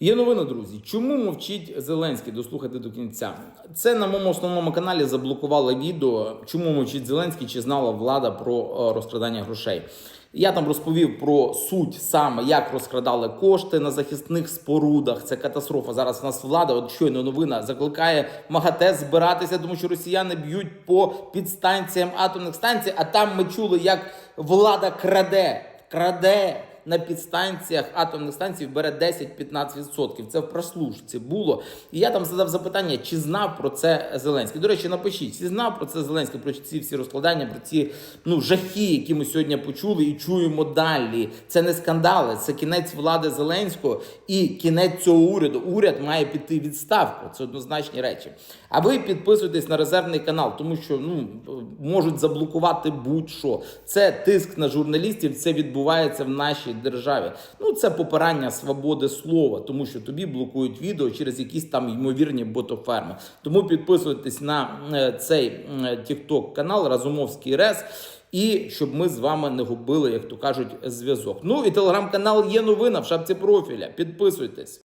Є новина, друзі. Чому мовчить Зеленський? Дослухайте до кінця. Це на моєму основному каналі заблокували відео. Чому мовчить Зеленський? Чи знала влада про е, розкрадання грошей? Я там розповів про суть саме, як розкрадали кошти на захисних спорудах. Це катастрофа. Зараз у нас влада, от щойно новина, закликає МАГАТЕ збиратися, тому що росіяни б'ють по підстанціям атомних станцій. А там ми чули, як влада краде, краде на підстанціях атомних станцій бере 10-15%. Це в прослушці було. І я там задав запитання, чи знав про це Зеленський. До речі, напишіть, чи знав про це Зеленський, про ці всі розкладання, про ці ну жахи, які ми сьогодні почули і чуємо далі. Це не скандали, це кінець влади Зеленського і кінець цього уряду. Уряд має піти відставку. Це однозначні речі. А ви підписуйтесь на резервний канал, тому що ну можуть заблокувати будь-що. Це тиск на журналістів. Це відбувається в нашій державі. Ну це попирання свободи слова, тому що тобі блокують відео через якісь там ймовірні ботоферми. Тому підписуйтесь на е, цей TikTok канал Разумовський Рес. І щоб ми з вами не губили, як то кажуть, зв'язок. Ну і телеграм-канал є новина в шапці профіля. Підписуйтесь.